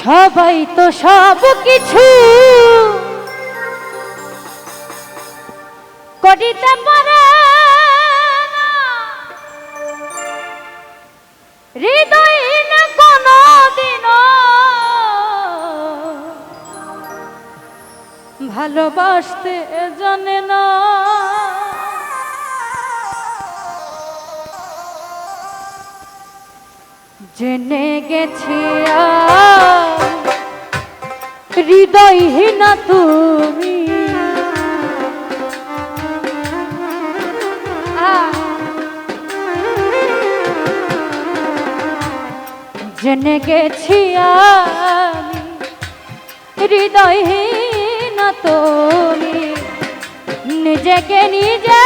সবাই তো সব কিছু করিতে পারে না। হৃদয়হীন কোনো দিন ভালোবাসতে জানে না জেনে গেছি হৃদয়হীন তুমি। জেনে গেছি আমি হৃদয়হীন তুমি। নিজেকে নিজে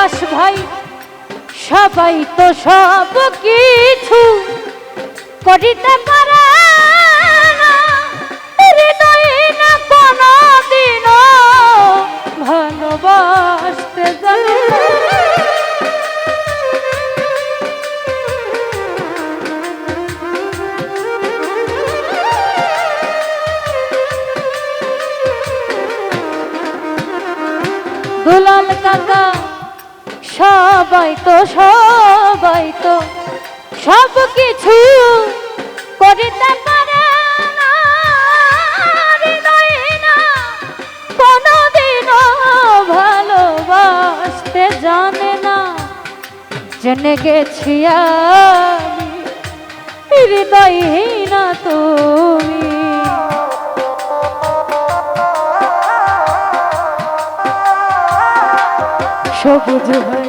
আকাশ ভাই সবাই তো সব কিছু করিতে পারে হৃদয়ে না কোনো দুলাল কাকা সবাই তো সবাই তো সব কিছু করিতে পারে না ভালোবাসতে জানে না। জেনে গেছি হৃদয়হীন তুমি। সবুজ ভাই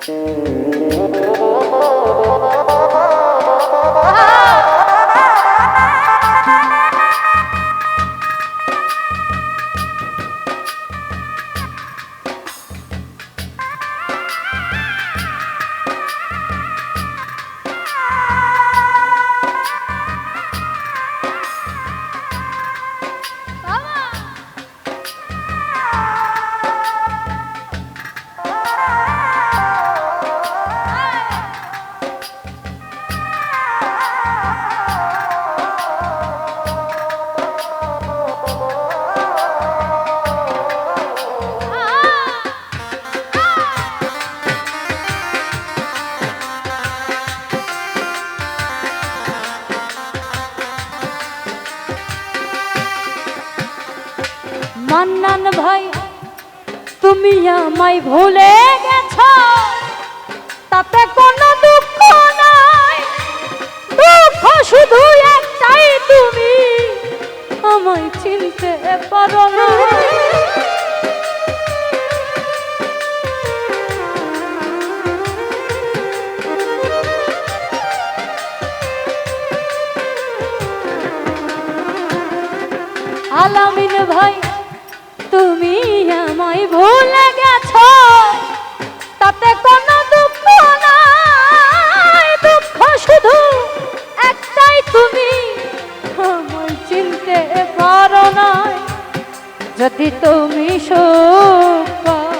Mm-hmm. মান্নান ভাই, তুমি আমায় ভুলে গেছ। তাতে কোনো দুঃখ নাই। দুঃখ শুধু একটাই তুমি। আমায় চিনতে পারো না। তুমি পাও,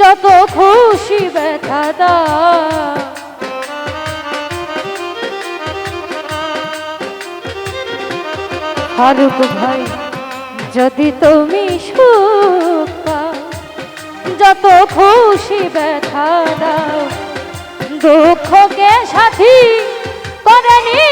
যত খুশি ব্যথা দাও। ফারুক ভাই যদি তুমি পাও, যত খুশি ব্যথা দাও। দুঃখকে সাথী করে নিয়েছি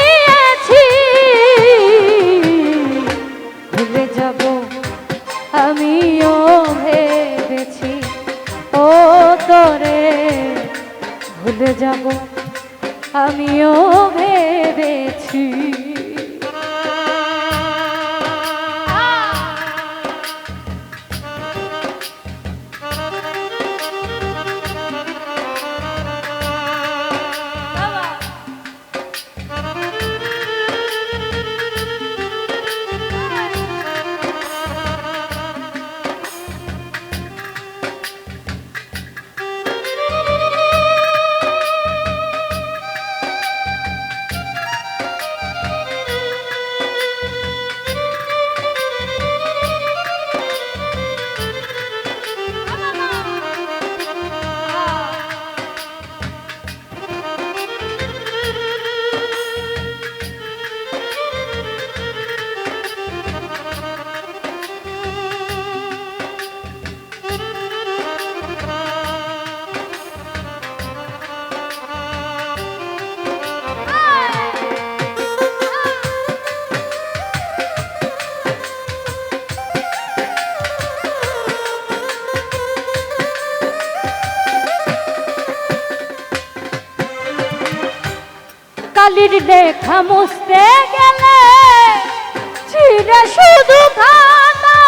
কালির লেখা মুছতে গেলে ছিঁড়ে শুধু খাতা।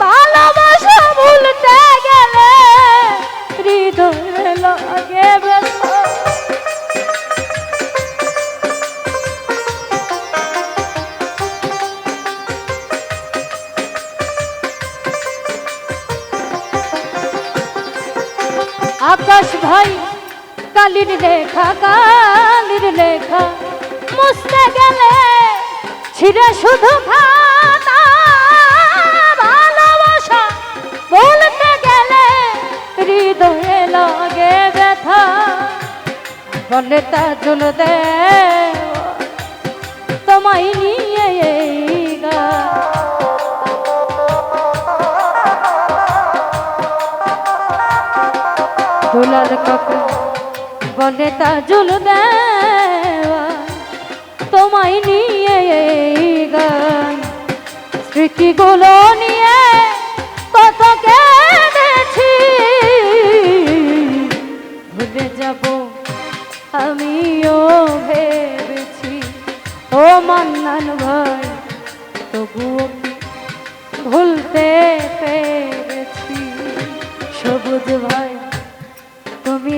ভালোবাসা ভুলতে গেলে হৃদয়ে লাগে আকাশ ভাই কালির লেখা কালির লেখা। মুছতে গেলে ছিঁড়ে শুধু খাতা, ভালোবাসা। বলতে গেলে হৃদয়ে লাগে ব্যথা। বলে তা জল দে তোমায় নিয়ে গান। দুলাল কাকু বলে তা জুল দেওয়া। তোমায় নিয়ে গান, স্মৃতিগুলো নিয়ে কত কেঁদেছি। ভুলে যাব, আমিও ভেবেছি, ও মান্নান ভাই, তবুও ভুলতে পেরেছি? সবুজ ভাই।